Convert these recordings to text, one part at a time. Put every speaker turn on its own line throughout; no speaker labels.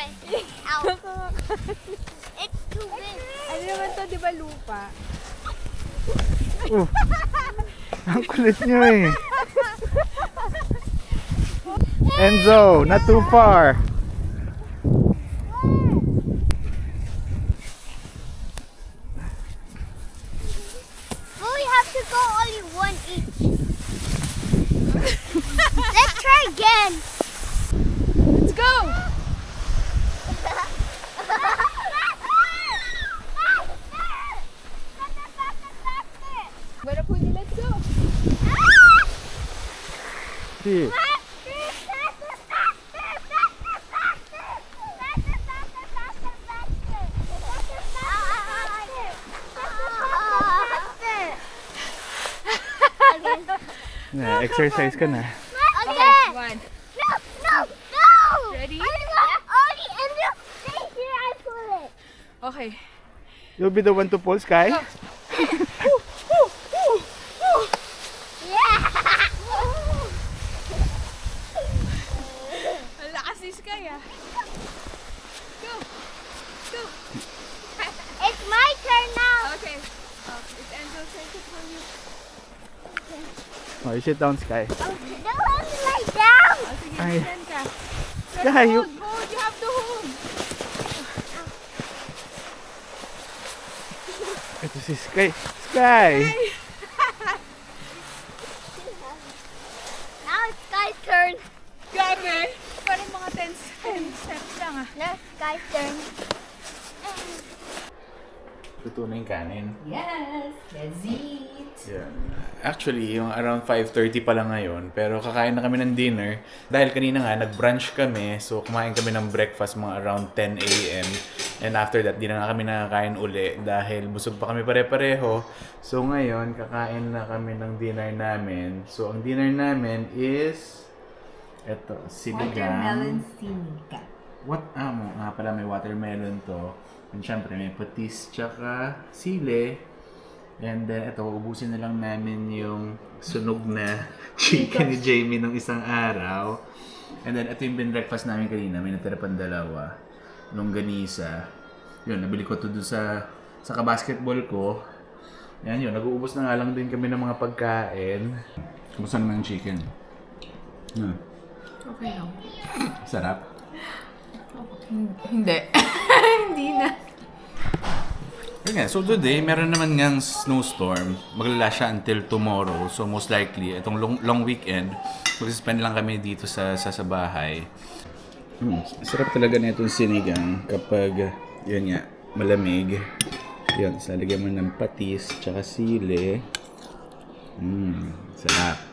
way. Ow. It's too big.
Ano naman to, di ba lupa?
Oh. Ang kulit nyo eh. Enzo, not too far.
But we have to go only one each. Let's try again.
Let's go! Wala po let's go!
Si. Na, exercise ka na.
Okay.
One.
No, no, no.
Ready?
I want only in the stay here. I pull it.
Okay.
You'll be the one to pull, Sky?
Go.
Yeah.
Ang lakas ni Sky ah. Go! Go!
it's my turn now.
Okay. Oh, it's Enzo's turn to pull you.
Oh, you sit down, Sky.
Oh, no, let me lay down.
Oh, sige,
Ay.
ka.
Sky, you...
Hold, hold, you have to hold.
Ito si Sky. Sky!
Now it's Sky's turn.
Grabe. Parang mga 10, 10 steps lang ah.
Now it's Sky's turn.
Luto na yung kanin.
Yes! Let's eat!
Yan. Actually, yung around 5.30 pa lang ngayon, pero kakain na kami ng dinner. Dahil kanina nga, nag-brunch kami, so kumain kami ng breakfast mga around 10 a.m. And after that, di na nga kami nakakain uli dahil busog pa kami pare-pareho. So ngayon, kakain na kami ng dinner namin. So ang dinner namin is... Eto, sinigang.
sinika.
What? Ah, mo, nga pala may watermelon to. And syempre may patis tsaka sile. And then ito, ubusin na lang namin yung sunog na chicken ni Jamie nung isang araw. And then ito yung bin-breakfast namin kanina. May natira pang dalawa. Longganisa. Yun, nabili ko to doon sa sa kabasketball ko. Yan yun, nag-uubos na nga lang din kami ng mga pagkain. Kumusta naman yung chicken? Hmm.
Okay lang.
Sarap.
Hindi. Hindi na.
Yun nga, so today, meron naman ngang snowstorm. Maglala siya until tomorrow. So most likely, itong long, long weekend, mag-spend lang kami dito sa, sa, sa bahay. Hmm, sarap talaga na itong sinigang kapag, yun nga, malamig. Yun, so lalagyan mo ng patis, tsaka sile. Hmm, sarap.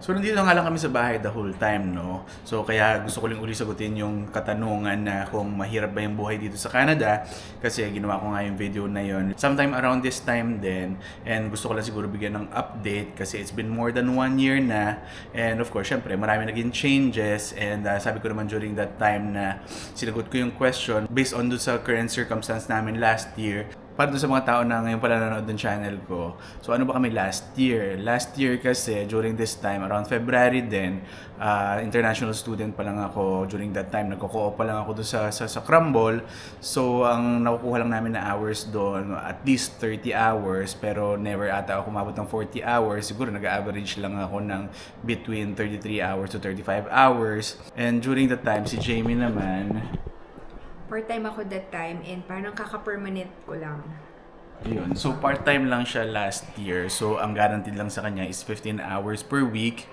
So, nandito nga lang kami sa bahay the whole time, no? So, kaya gusto ko lang uli sagutin yung katanungan na kung mahirap ba yung buhay dito sa Canada. Kasi ginawa ko nga yung video na yon sometime around this time din. And gusto ko lang siguro bigyan ng update kasi it's been more than one year na. And of course, syempre, marami naging changes. And uh, sabi ko naman during that time na sinagot ko yung question based on doon sa current circumstance namin last year para doon sa mga tao na ngayon pala nanonood ng channel ko. So ano ba kami last year? Last year kasi during this time, around February din, uh, international student pa lang ako during that time. Nagko-co-op pa lang ako doon sa, sa, sa Crumble. So ang nakukuha lang namin na hours doon, at least 30 hours, pero never ata ako umabot ng 40 hours. Siguro nag-average lang ako ng between 33 hours to 35 hours. And during that time, si Jamie naman,
Part-time ako that time and parang kaka-permanent ko lang.
Yun. So, part-time lang siya last year. So, ang guaranteed lang sa kanya is 15 hours per week.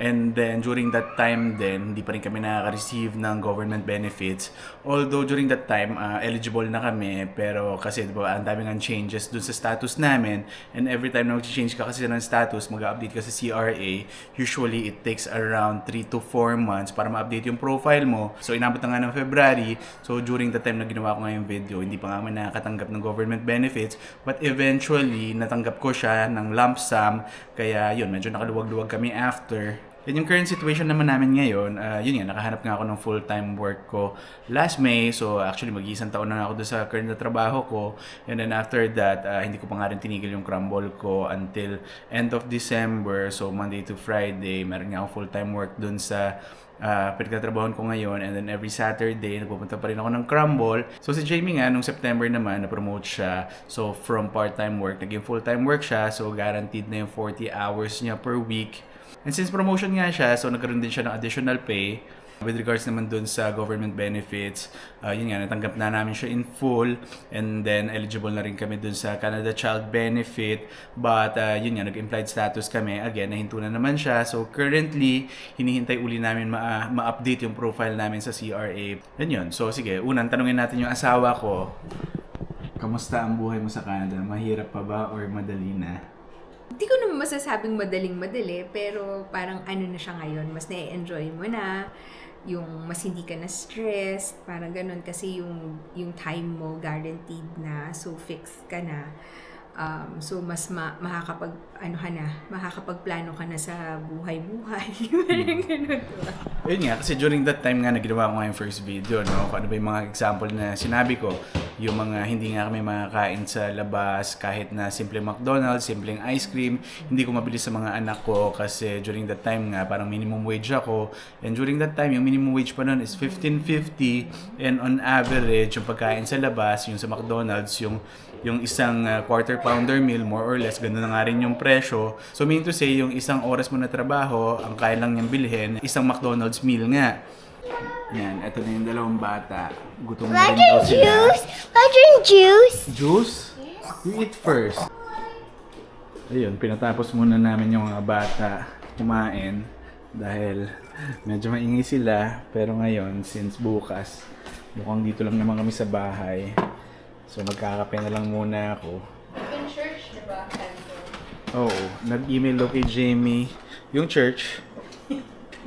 And then, during that time din, hindi pa rin kami nakaka-receive ng government benefits. Although, during that time, ah, eligible na kami. Pero, kasi, di ba, ang daming ang changes dun sa status namin. And every time na mag-change ka kasi ng status, mag-update ka sa CRA, usually, it takes around 3 to 4 months para ma-update yung profile mo. So, inabot na nga ng February. So, during the time na ginawa ko nga yung video, hindi pa nga kami nakakatanggap ng government benefits. But eventually, natanggap ko siya ng lump sum. Kaya yun, medyo nakaluwag-luwag kami after. And yung current situation naman namin ngayon, ah, yun nga, nakahanap nga ako ng full-time work ko last May. So actually, mag-isang taon na ako doon sa current na trabaho ko. And then after that, ah, hindi ko pa nga rin tinigil yung crumble ko until end of December. So Monday to Friday, meron nga ako full-time work doon sa uh, pinagtatrabahoan ko ngayon and then every Saturday nagpupunta pa rin ako ng Crumble. So si Jamie nga nung September naman na-promote siya. So from part-time work naging full-time work siya. So guaranteed na yung 40 hours niya per week. And since promotion nga siya, so nagkaroon din siya ng additional pay. With regards naman dun sa government benefits, uh, yun nga, natanggap na namin siya in full and then eligible na rin kami dun sa Canada Child Benefit but uh, yun nga, nag-implied status kami. Again, nahinto na naman siya. So currently, hinihintay uli namin ma- ma-update yung profile namin sa CRA. Yan yun. So sige, unang tanungin natin yung asawa ko. Kamusta ang buhay mo sa Canada? Mahirap pa ba or madali na?
Hindi ko naman masasabing madaling madali, pero parang ano na siya ngayon, mas na-enjoy mo na, yung mas hindi ka na stressed, parang ganun kasi yung, yung time mo guaranteed na, so fixed ka na. Um, so mas ma- makakapag ano ka na, makakapagplano ka na sa buhay-buhay. Parang ganun. diba?
Yun nga, kasi during that time nga na ginawa ko nga yung first video, no? Kung ano ba yung mga example na sinabi ko, yung mga hindi nga kami makakain sa labas, kahit na simple McDonald's, simpleng ice cream, hindi ko mabili sa mga anak ko kasi during that time nga, parang minimum wage ako. And during that time, yung minimum wage pa nun is 15.50 and on average, yung pagkain sa labas, yung sa McDonald's, yung yung isang uh, quarter pounder meal, more or less, ganun na nga rin yung presyo. So, mean to say, yung isang oras mo na trabaho, ang kaya lang niyang bilhin, isang McDonald's meal nga. Yan, eto na yung dalawang bata. Gutom na rin daw
drink
sila.
juice? Drink juice?
Juice? You eat first. Ayun, pinatapos muna namin yung mga bata kumain dahil medyo maingay sila. Pero ngayon, since bukas, mukhang dito lang naman kami sa bahay. So magkakape na lang muna ako.
In church, di ba?
Oo, nag-email daw kay Jamie yung church.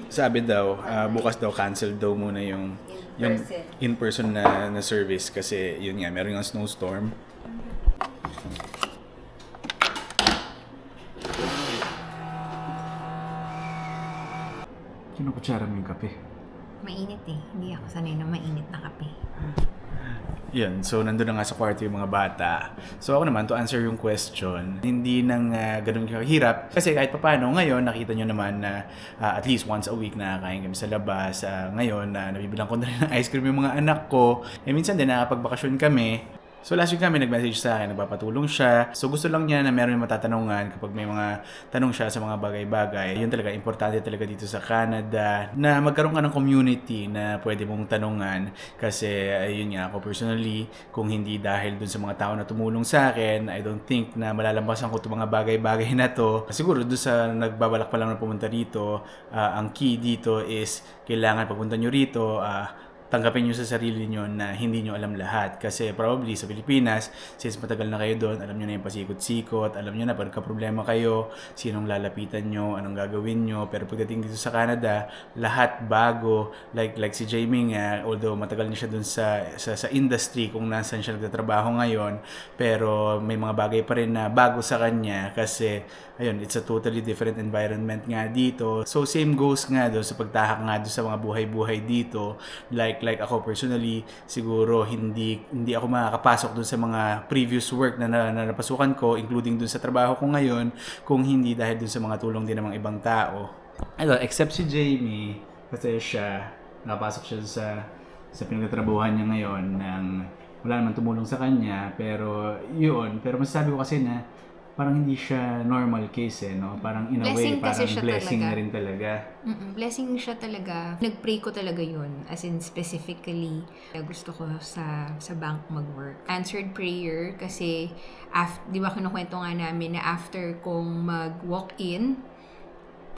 Sabi daw, ah, bukas daw cancel daw muna yung yung
person.
in-person na, na service kasi yun nga, meron nga snowstorm. Kinukutsara mo yung kape.
Mainit eh. Hindi ako sanay na mainit na kape.
Yun, so nandun na nga sa kwarto yung mga bata. So ako naman, to answer yung question, hindi nang uh, ganun kahirap. Kasi kahit papano, ngayon, nakita nyo naman na ah, at least once a week nakakain kami sa labas. Ah, ngayon, na nabibilang ko na rin ng ice cream yung mga anak ko. Eh minsan din, nakapagbakasyon kami. So last week kami nag-message sa akin, nagpapatulong siya. So gusto lang niya na meron yung matatanungan kapag may mga tanong siya sa mga bagay-bagay. Yun talaga, importante talaga dito sa Canada na magkaroon ka ng community na pwede mong tanungan. Kasi ayun nga, ako personally, kung hindi dahil dun sa mga tao na tumulong sa akin, I don't think na malalampasan ko itong mga bagay-bagay na to. Siguro dun sa nagbabalak pa lang na pumunta dito, ah, ang key dito is kailangan pagpunta nyo rito, ah, tanggapin nyo sa sarili nyo na hindi nyo alam lahat. Kasi probably sa Pilipinas, since matagal na kayo doon, alam nyo na yung pasikot-sikot, alam nyo na pagka problema kayo, sinong lalapitan nyo, anong gagawin nyo. Pero pagdating dito sa Canada, lahat bago. Like like si Jamie nga, although matagal na siya doon sa, sa, sa industry kung nasan siya nagtatrabaho ngayon, pero may mga bagay pa rin na bago sa kanya kasi ayun, it's a totally different environment nga dito. So same goes nga doon sa pagtahak nga doon sa mga buhay-buhay dito. Like like ako personally, siguro hindi hindi ako makakapasok doon sa mga previous work na, na, na napasukan ko, including doon sa trabaho ko ngayon, kung hindi dahil doon sa mga tulong din ng mga ibang tao. Ano, except si Jamie, kasi siya, nakapasok siya sa sa pinagtatrabuhan niya ngayon ng wala naman tumulong sa kanya, pero yun, pero masasabi ko kasi na parang hindi siya normal case eh, no? Parang in a
Blessing
way,
kasi
parang
siya
blessing
talaga.
na rin talaga.
Mm-mm, blessing siya talaga. Nag-pray ko talaga yun. As in, specifically, gusto ko sa sa bank mag-work. Answered prayer kasi, af, di ba kinukwento nga namin na after kong mag-walk-in,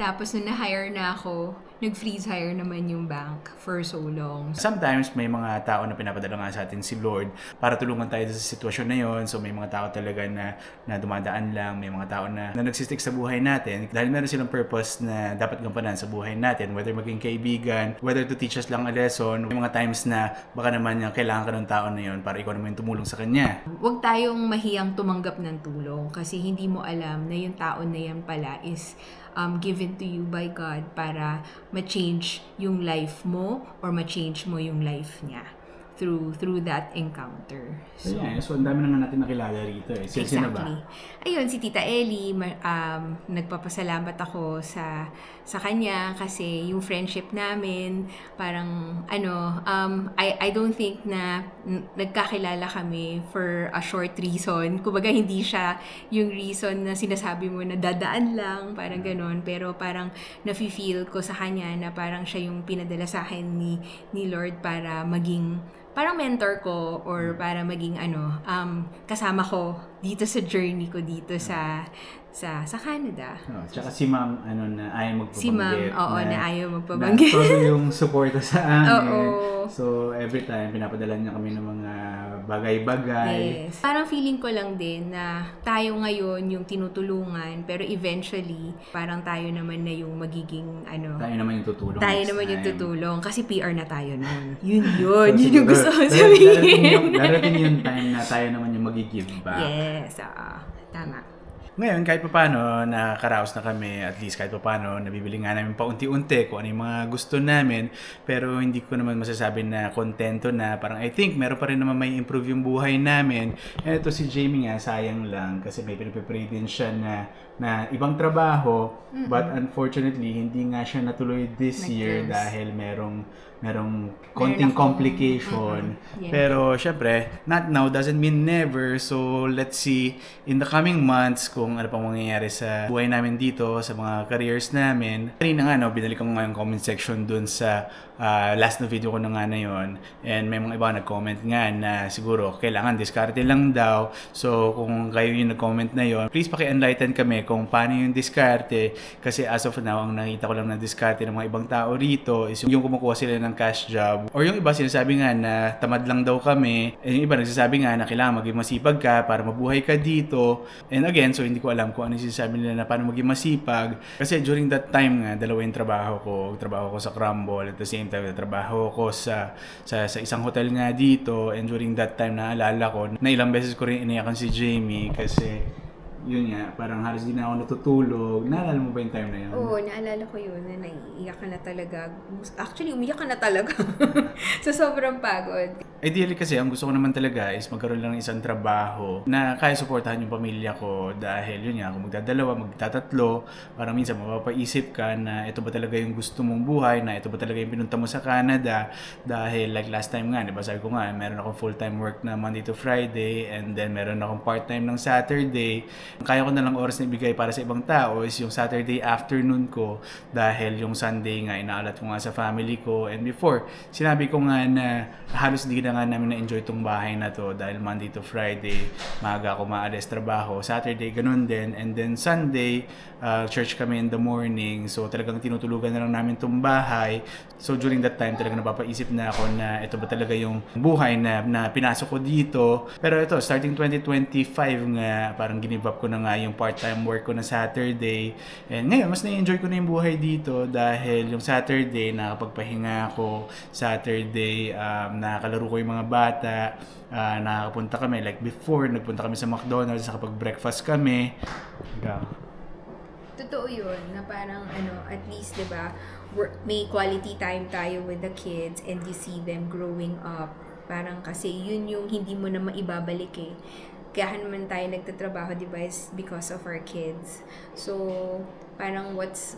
tapos nung na-hire na ako, nag-freeze hire naman yung bank for so long.
Sometimes may mga tao na pinapadala nga sa atin si Lord para tulungan tayo sa sitwasyon na yon. So may mga tao talaga na, na dumadaan lang, may mga tao na, na nagsistick sa buhay natin dahil meron silang purpose na dapat gampanan sa buhay natin, whether maging kaibigan, whether to teach us lang a lesson. May mga times na baka naman yung kailangan ka ng tao na yon para ikaw naman yung tumulong sa kanya.
Huwag tayong mahiyang tumanggap ng tulong kasi hindi mo alam na yung tao na yan pala is um, given to you by God para ma-change yung life mo or ma-change mo yung life niya through through that encounter.
So, yeah, so ang dami na nga natin nakilala rito eh. Sino, sino ba?
Exactly. Ayun, si Tita Ellie, um, nagpapasalamat ako sa sa kanya kasi yung friendship namin, parang ano, um, I, I don't think na nagkakilala kami for a short reason. Kumbaga, hindi siya yung reason na sinasabi mo na dadaan lang, parang ganun. Pero parang nafe-feel ko sa kanya na parang siya yung pinadala sa akin ni, ni Lord para maging parang mentor ko or para maging ano um kasama ko dito sa journey ko dito sa sa sa Canada.
Oh, tsaka si ma'am, ano na, ayaw magpabanggit.
Si ma'am, oo, na ayaw
Na
magpabanggit.
todo yung suporta sa amin.
Oo.
So, every time, pinapadala niya kami ng mga bagay-bagay.
Yes. Parang feeling ko lang din na tayo ngayon yung tinutulungan pero eventually parang tayo naman na yung magiging ano
Tayo naman yung tutulong
tayo naman yung tutulong kasi PR na tayo nun. Yun yun.
So,
yun yung gusto ko
dar- Darating yung,
sabihin.
darating yung time na tayo naman yung mag-give back.
yes. oo. tama.
Ngayon, kahit paano, nakakaraos na kami, at least kahit paano, nabibili nga namin paunti-unti kung ano yung mga gusto namin, pero hindi ko naman masasabi na kontento na, parang I think meron pa rin naman may improve yung buhay namin. And ito si Jamie nga, sayang lang, kasi may pinipipray din siya na, na ibang trabaho, but unfortunately, hindi nga siya natuloy this year
Nag-close.
dahil merong merong konting complication.
Mm-mm. Yeah.
Pero syempre, not now doesn't mean never. So let's see in the coming months kung ano pang mangyayari sa buhay namin dito, sa mga careers namin. Kanina nga, no, binalik ko nga yung comment section dun sa ah, last na video ko na nga na yun. And may mga iba nag-comment nga na siguro kailangan diskarte lang daw. So kung kayo yung nag-comment na yon, please paki-enlighten kami kung paano yung diskarte. Kasi as of now, ang nakita ko lang na diskarte ng mga ibang tao rito is yung kumukuha sila ng cash job. Or yung iba sinasabi nga na tamad lang daw kami. And yung iba nagsasabi nga na kailangan maging masipag ka para mabuhay ka dito. And again, so hindi ko alam kung ano yung sinasabi nila na paano maging masipag. Kasi during that time nga, dalawa yung trabaho ko. Trabaho ko sa Crumble. At the same time, trabaho ko sa, sa, sa isang hotel nga dito. And during that time, naalala ko na ilang beses ko rin iniyakan si Jamie kasi yun nga, parang halos di na ako natutulog. Naalala mo ba yung time na yun?
Oo, naalala ko yun na naiiyak ka na talaga. Actually, umiyak ka na talaga. sa sobrang pagod.
Ideally kasi, ang gusto ko naman talaga is magkaroon lang ng isang trabaho na kaya suportahan yung pamilya ko dahil yun nga, kung magdadalawa, magtatatlo, parang minsan mapapaisip ka na ito ba talaga yung gusto mong buhay, na ito ba talaga yung pinunta mo sa Canada dahil like last time nga, di ba sabi ko nga, meron akong full-time work na Monday to Friday and then meron akong part-time ng Saturday. Kaya ko na lang oras na ibigay para sa ibang tao is yung Saturday afternoon ko dahil yung Sunday nga, inaalat ko nga sa family ko and before, sinabi ko nga na halos di na nga namin na-enjoy tong bahay na to dahil Monday to Friday, maaga ako maalis trabaho. Saturday, ganun din. And then Sunday, uh, church kami in the morning. So talagang tinutulugan na lang namin tong bahay. So during that time, talagang napapaisip na ako na ito ba talaga yung buhay na, na pinasok ko dito. Pero ito, starting 2025 nga, parang ginive up ko na nga yung part-time work ko na Saturday. And ngayon, mas na-enjoy ko na yung buhay dito dahil yung Saturday, nakapagpahinga ako. Saturday, um, nakakalaro ko yung mga bata. Uh, nakakapunta kami. Like before, nagpunta kami sa McDonald's, nakapag-breakfast kami. Ikaw.
Totoo yun, na parang ano, at least, di ba, may quality time tayo with the kids and you see them growing up. Parang kasi yun yung hindi mo na maibabalik eh. Kaya naman tayo nagtatrabaho, di ba, is because of our kids. So, parang what's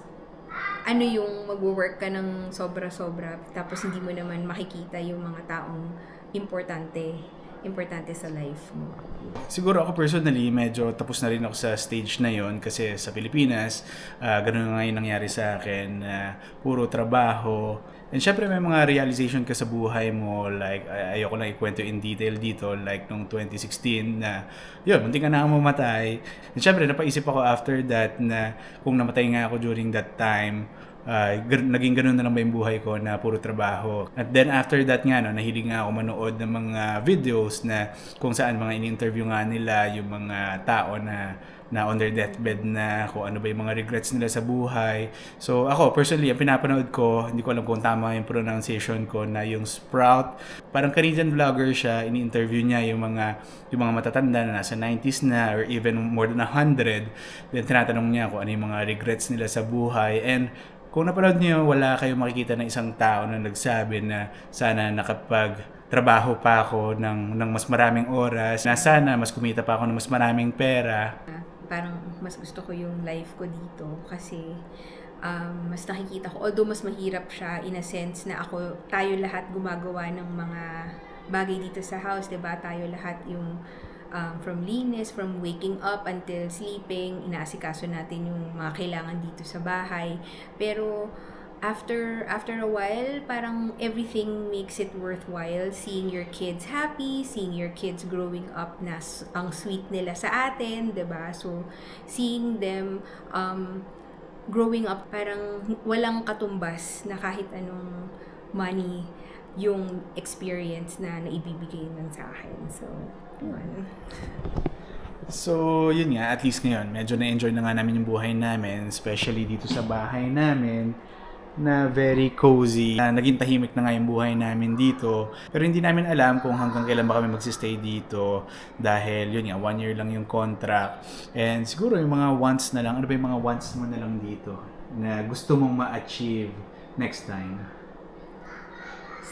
ano yung magwo-work ka ng sobra-sobra tapos hindi mo naman makikita yung mga taong importante importante sa life mo.
Siguro ako personally, medyo tapos na rin ako sa stage na yon kasi sa Pilipinas, ah, ganun nga yung nangyari sa akin, na puro trabaho. And syempre may mga realization ka sa buhay mo, like ay- ayoko lang ikwento in detail dito, like nung 2016 na, yun, munti ka na akong mamatay. And syempre napaisip ako after that na kung namatay nga ako during that time, gan- naging ganun na lang ba yung buhay ko na puro trabaho. At then after that nga, no, nahilig nga ako manood ng mga videos na kung saan mga in-interview nga nila yung mga tao na na on their deathbed na kung ano ba yung mga regrets nila sa buhay. So ako personally, ang pinapanood ko, hindi ko alam kung tama yung pronunciation ko na yung Sprout. Parang Canadian vlogger siya, ini-interview niya yung mga yung mga matatanda na nasa 90s na or even more than 100. Then tinatanong niya kung ano yung mga regrets nila sa buhay and kung napanood niyo, wala kayong makikita ng isang tao na nagsabi na sana nakapag trabaho pa ako ng, ng mas maraming oras, na sana mas kumita pa ako ng mas maraming pera,
parang mas gusto ko yung life ko dito kasi um, mas nakikita ko, although mas mahirap siya in a sense na ako, tayo lahat gumagawa ng mga bagay dito sa house, 'di ba? Tayo lahat yung um, from linis, from waking up until sleeping, inaasikaso natin yung mga kailangan dito sa bahay. Pero after after a while, parang everything makes it worthwhile. Seeing your kids happy, seeing your kids growing up na ang sweet nila sa atin, 'di ba So, seeing them um, growing up, parang walang katumbas na kahit anong money yung experience na naibibigay nun sa akin. So.
So, yun nga, at least ngayon, medyo na-enjoy na nga namin yung buhay namin, especially dito sa bahay namin, na very cozy. Na naging tahimik na nga yung buhay namin dito. Pero hindi namin alam kung hanggang kailan ba kami magsistay dito dahil yun nga, one year lang yung contract. And siguro yung mga wants na lang, ano ba yung mga wants mo na lang dito na gusto mong ma-achieve next time?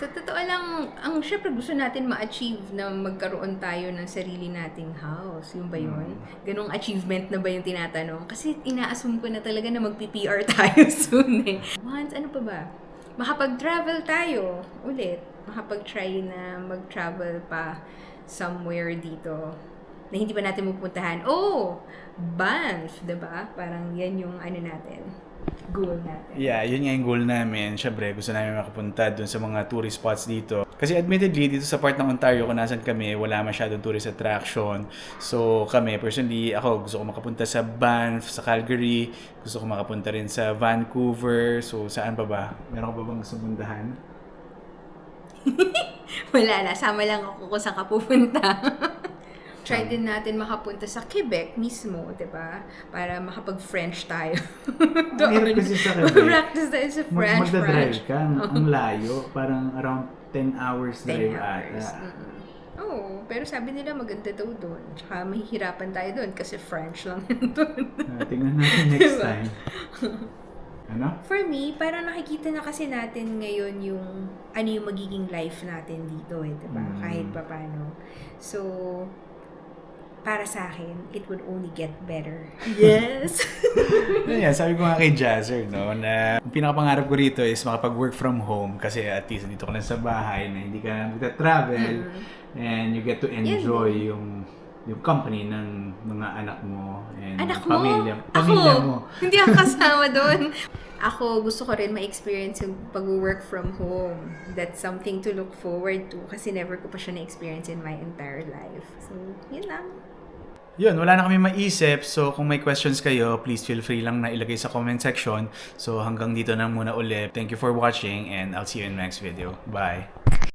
Sa totoo lang, ang syempre gusto natin ma-achieve na magkaroon tayo ng sarili nating house. Yung ba yun? Ganong achievement na ba yung tinatanong? Kasi ina-assume ko na talaga na magpi-PR tayo soon eh. Once, ano pa ba? Makapag-travel tayo ulit. Makapag-try na mag-travel pa somewhere dito na hindi pa natin mapuntahan. Oh! Banff, 'di ba? Parang yan yung ano natin, goal natin.
Yeah, yun nga yung goal namin. Siyempre, gusto namin makapunta dun sa mga tourist spots dito. Kasi admittedly, dito sa part ng Ontario kung nasan kami, wala masyadong tourist attraction. So kami, personally, ako gusto ko makapunta sa Banff, sa Calgary. Gusto ko makapunta rin sa Vancouver. So saan pa ba? Meron ka ba bang gusto?
Wala na, sama lang ako kung saan ka pupunta. Try din natin makapunta sa Quebec mismo, 'di ba? Para makapag-French tayo.
Ang hirap kasi sa Quebec.
Mag-practice tayo sa
Mag-
French,
magdadrive
French.
ka. Ang, layo. Parang around 10 hours
10
drive
hours.
ata.
Mm-mm. Oo, pero sabi nila maganda daw doon. Tsaka mahihirapan tayo doon kasi French lang yun doon.
Ah, tingnan natin next
Diba?
time. Ano?
For me, parang nakikita na kasi natin ngayon yung ano yung magiging life natin dito eh, 'di ba?
Mm.
Kahit pa paano. So, para sa akin, it would only get better. Yes.
Yan, sabi ko nga kay Jazzer, no, na ang pinakapangarap ko rito is makapag-work from home kasi at least dito ka lang sa bahay na hindi ka magta-travel and you get to enjoy yung yung company ng mga anak mo and
Anak mo?
pamilya, pamilya
ako,
mo.
Hindi ako kasama doon. Ako, gusto ko rin ma-experience yung pag-work from home. That's something to look forward to kasi never ko pa siya na-experience in my entire life. So, yun lang.
Yun, wala na kami maisip. So, kung may questions kayo, please feel free lang na ilagay sa comment section. So, hanggang dito na muna ulit. Thank you for watching and I'll see you in the next video. Bye!